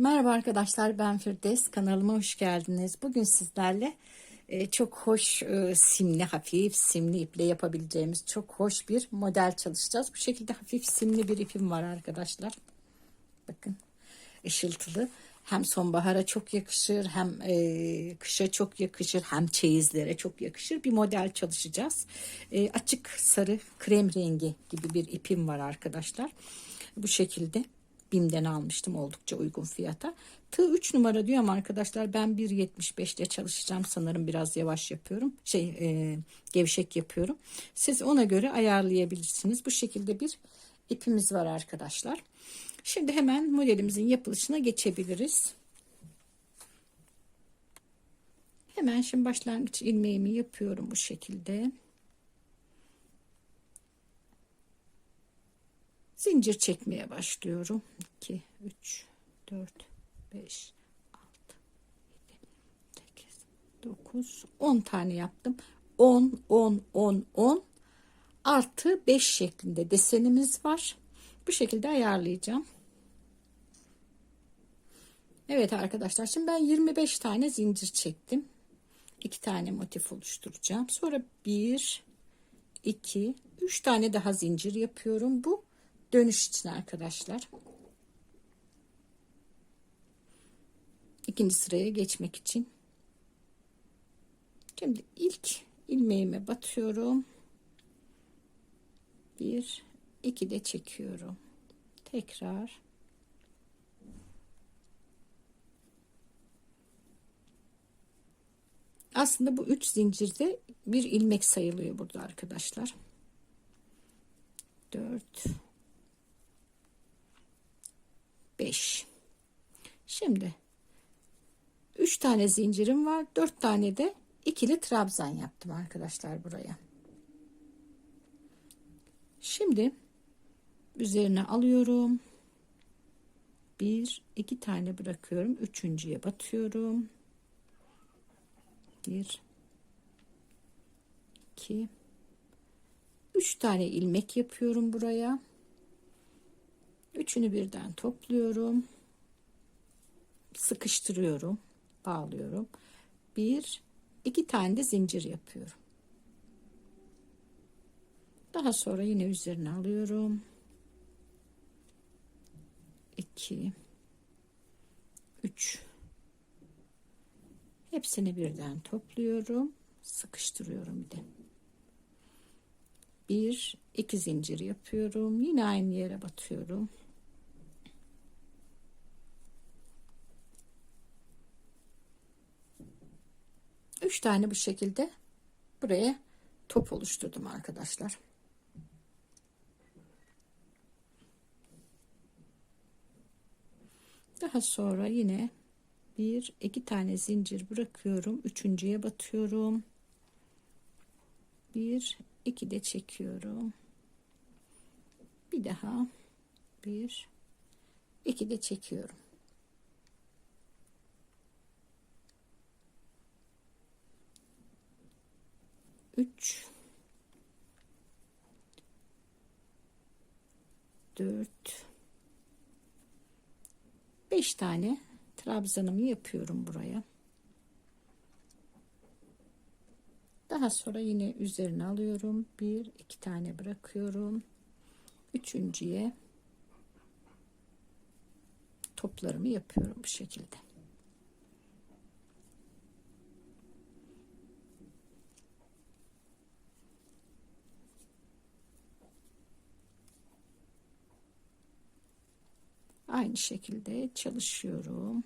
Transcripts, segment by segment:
Merhaba arkadaşlar ben Firdevs kanalıma hoş geldiniz. Bugün sizlerle e, çok hoş e, simli hafif simli iple yapabileceğimiz çok hoş bir model çalışacağız. Bu şekilde hafif simli bir ipim var arkadaşlar. Bakın ışıltılı hem sonbahara çok yakışır hem e, kışa çok yakışır hem çeyizlere çok yakışır bir model çalışacağız. E, açık sarı krem rengi gibi bir ipim var arkadaşlar. Bu şekilde BİM'den almıştım oldukça uygun fiyata. Tığ 3 numara diyorum arkadaşlar. Ben 1.75'te çalışacağım. Sanırım biraz yavaş yapıyorum. Şey e, gevşek yapıyorum. Siz ona göre ayarlayabilirsiniz. Bu şekilde bir ipimiz var arkadaşlar. Şimdi hemen modelimizin yapılışına geçebiliriz. Hemen şimdi başlangıç ilmeğimi yapıyorum bu şekilde. Zincir çekmeye başlıyorum. 2 3 4 5 6 7 8 9 10 tane yaptım. 10 10 10 10 artı 5 şeklinde desenimiz var. Bu şekilde ayarlayacağım. Evet arkadaşlar şimdi ben 25 tane zincir çektim. 2 tane motif oluşturacağım. Sonra 1 2 3 tane daha zincir yapıyorum. Bu dönüş için arkadaşlar. İkinci sıraya geçmek için. Şimdi ilk ilmeğime batıyorum. Bir, iki de çekiyorum. Tekrar. Aslında bu üç zincirde bir ilmek sayılıyor burada arkadaşlar. Dört, 5 şimdi 3 tane zincirim var 4 tane de ikili trabzan yaptım arkadaşlar buraya. Şimdi üzerine alıyorum. Bir iki tane bırakıyorum üçüncüye batıyorum. Bir iki üç tane ilmek yapıyorum buraya Üçünü birden topluyorum. Sıkıştırıyorum. Bağlıyorum. Bir, iki tane de zincir yapıyorum. Daha sonra yine üzerine alıyorum. 2 3 Hepsini birden topluyorum. Sıkıştırıyorum bir de. Bir, iki zincir yapıyorum. Yine aynı yere batıyorum. 3 tane bu şekilde buraya top oluşturdum arkadaşlar. Daha sonra yine bir iki tane zincir bırakıyorum. Üçüncüye batıyorum. Bir iki de çekiyorum. Bir daha bir iki de çekiyorum. 3 4 5 tane trabzanımı yapıyorum buraya. Daha sonra yine üzerine alıyorum. Bir, iki tane bırakıyorum. Üçüncüye toplarımı yapıyorum bu şekilde. Aynı şekilde çalışıyorum.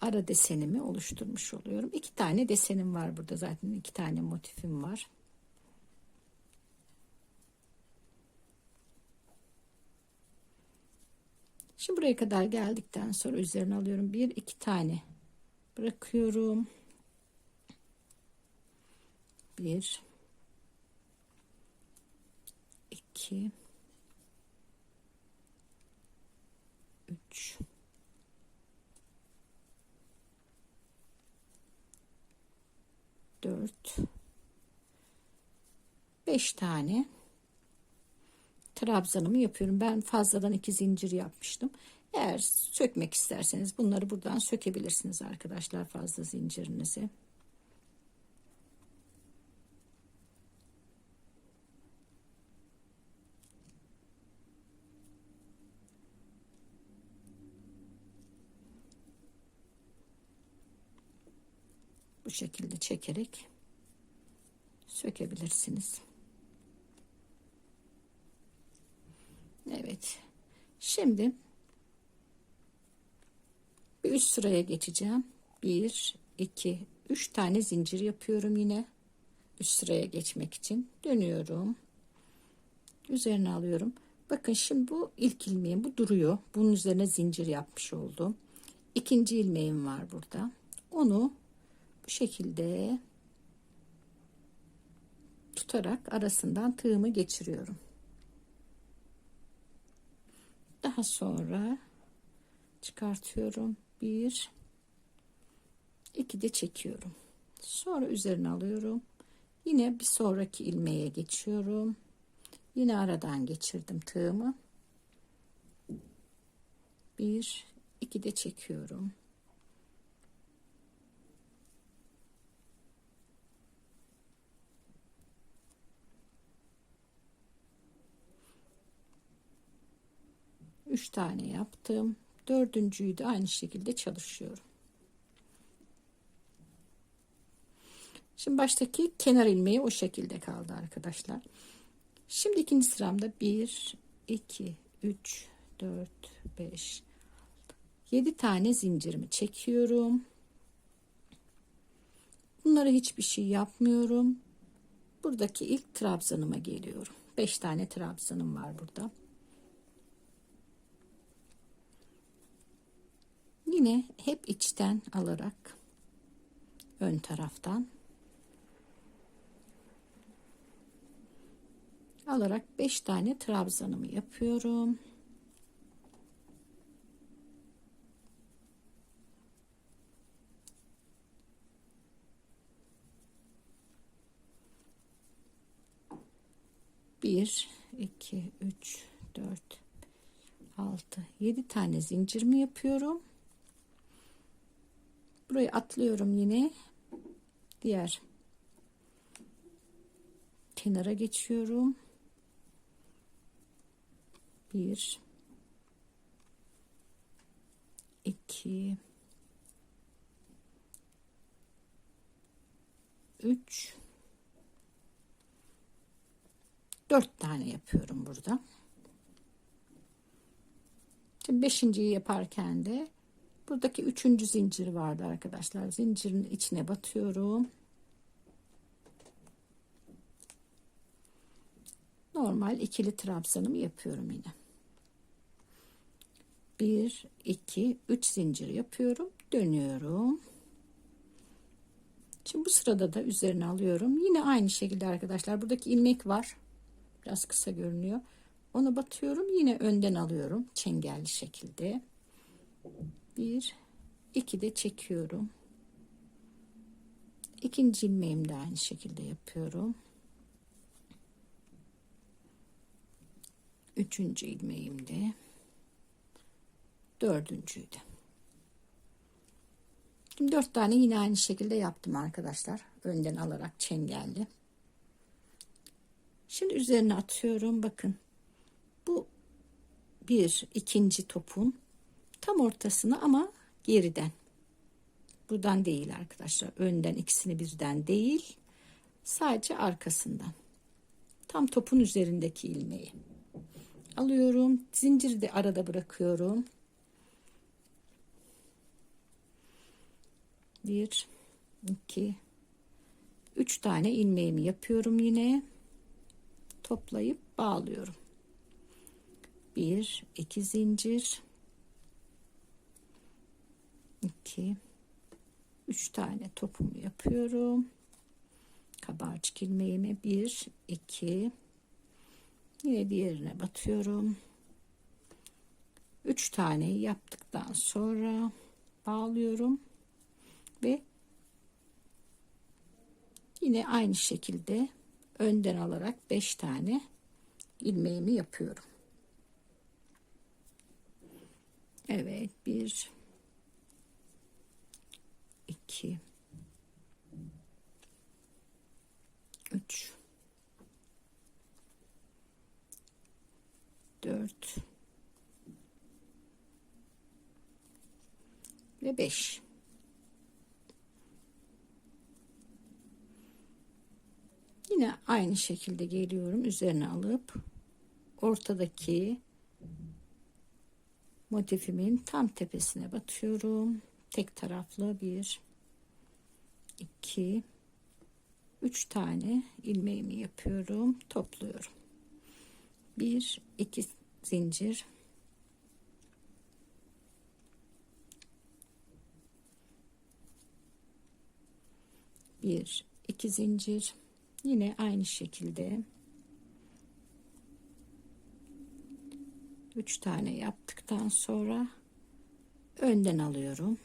Ara desenimi oluşturmuş oluyorum. İki tane desenim var burada zaten iki tane motifim var. Şimdi buraya kadar geldikten sonra üzerine alıyorum. Bir iki tane bırakıyorum. Bir 2 3 4 5 tane trabzanımı yapıyorum. Ben fazladan iki zincir yapmıştım. Eğer sökmek isterseniz bunları buradan sökebilirsiniz arkadaşlar fazla zincirinizi. Bu şekilde çekerek sökebilirsiniz. Evet. Şimdi bir üst sıraya geçeceğim. 1 2 3 tane zincir yapıyorum yine. Üst sıraya geçmek için dönüyorum. Üzerine alıyorum. Bakın şimdi bu ilk ilmeğim bu duruyor. Bunun üzerine zincir yapmış oldum. İkinci ilmeğim var burada. Onu bu şekilde tutarak arasından tığımı geçiriyorum. Daha sonra çıkartıyorum. Bir, iki de çekiyorum. Sonra üzerine alıyorum. Yine bir sonraki ilmeğe geçiyorum. Yine aradan geçirdim tığımı. Bir, iki de çekiyorum. Üç tane yaptım. Dördüncüyü de aynı şekilde çalışıyorum. Şimdi baştaki kenar ilmeği o şekilde kaldı arkadaşlar. Şimdi ikinci sıramda 1, 2, 3, 4, 5, 7 tane zincirimi çekiyorum. Bunlara hiçbir şey yapmıyorum. Buradaki ilk trabzanıma geliyorum. 5 tane trabzanım var burada. Yine hep içten alarak ön taraftan alarak 5 tane trabzanımı yapıyorum. Bir, iki, üç, dört, altı, yedi tane zincirimi yapıyorum. Burayı atlıyorum yine. Diğer kenara geçiyorum. Bir, iki, üç, dört tane yapıyorum burada. Şimdi beşinciyi yaparken de buradaki üçüncü zincir vardı arkadaşlar. Zincirin içine batıyorum. Normal ikili trabzanımı yapıyorum yine. 1 2 3 zincir yapıyorum. Dönüyorum. Şimdi bu sırada da üzerine alıyorum. Yine aynı şekilde arkadaşlar. Buradaki ilmek var. Biraz kısa görünüyor. Onu batıyorum. Yine önden alıyorum. Çengelli şekilde 1 2 de çekiyorum ikinci ilmeğimi de aynı şekilde yapıyorum üçüncü ilmeğimde dördüncüydü. Şimdi dört tane yine aynı şekilde yaptım arkadaşlar. Önden alarak çengelli. Şimdi üzerine atıyorum. Bakın. Bu bir ikinci topun tam ortasına ama geriden. Buradan değil arkadaşlar. Önden ikisini birden değil. Sadece arkasından. Tam topun üzerindeki ilmeği. Alıyorum. Zinciri de arada bırakıyorum. bir iki üç tane ilmeğimi yapıyorum yine toplayıp bağlıyorum bir iki zincir iki. Üç tane topumu yapıyorum. Kabarcık ilmeğimi bir iki. Yine diğerine batıyorum. Üç tane yaptıktan sonra bağlıyorum ve yine aynı şekilde önden alarak 5 tane ilmeğimi yapıyorum. Evet bir iki üç dört ve beş. Yine aynı şekilde geliyorum üzerine alıp ortadaki motifimin tam tepesine batıyorum. Tek taraflı bir, iki, üç tane ilmeğimi yapıyorum. Topluyorum. Bir, iki zincir. Bir, iki zincir. Yine aynı şekilde 3 tane yaptıktan sonra önden alıyorum.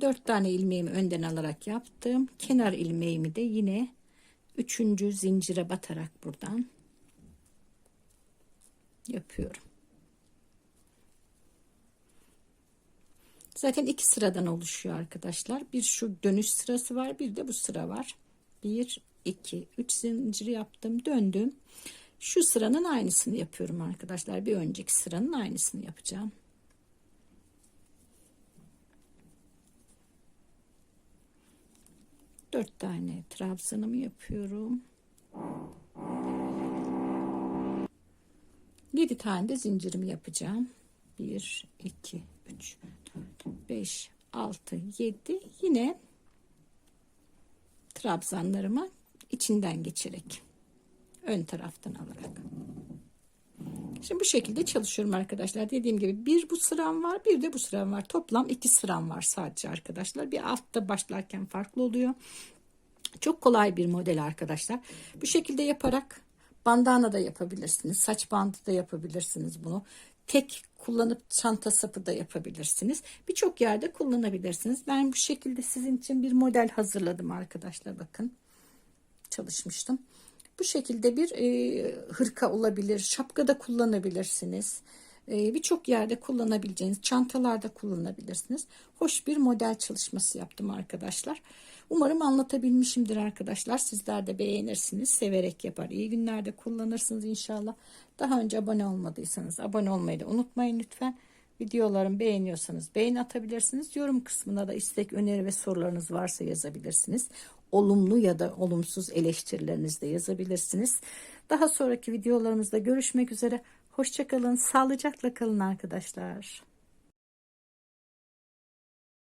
4 tane ilmeğimi önden alarak yaptım. Kenar ilmeğimi de yine 3. zincire batarak buradan yapıyorum. Zaten iki sıradan oluşuyor arkadaşlar. Bir şu dönüş sırası var, bir de bu sıra var. 1 2 3 zincir yaptım, döndüm. Şu sıranın aynısını yapıyorum arkadaşlar. Bir önceki sıranın aynısını yapacağım. Dört tane trabzanımı yapıyorum. Yedi tane de zincirimi yapacağım. Bir, iki, üç, 5 6 7 yine trabzanlarımı içinden geçerek ön taraftan alarak Şimdi bu şekilde çalışıyorum arkadaşlar. Dediğim gibi bir bu sıram var, bir de bu sıram var. Toplam iki sıram var sadece arkadaşlar. Bir altta başlarken farklı oluyor. Çok kolay bir model arkadaşlar. Bu şekilde yaparak bandana da yapabilirsiniz. Saç bandı da yapabilirsiniz bunu tek kullanıp çanta sapı da yapabilirsiniz. Birçok yerde kullanabilirsiniz. Ben bu şekilde sizin için bir model hazırladım arkadaşlar bakın. Çalışmıştım. Bu şekilde bir e, hırka olabilir. Şapka da kullanabilirsiniz. E, Birçok yerde kullanabileceğiniz çantalarda kullanabilirsiniz. Hoş bir model çalışması yaptım arkadaşlar. Umarım anlatabilmişimdir arkadaşlar. Sizler de beğenirsiniz. Severek yapar. İyi günlerde kullanırsınız inşallah. Daha önce abone olmadıysanız abone olmayı da unutmayın lütfen. Videolarımı beğeniyorsanız beğen atabilirsiniz. Yorum kısmına da istek, öneri ve sorularınız varsa yazabilirsiniz. Olumlu ya da olumsuz eleştirilerinizi de yazabilirsiniz. Daha sonraki videolarımızda görüşmek üzere. Hoşçakalın, sağlıcakla kalın arkadaşlar.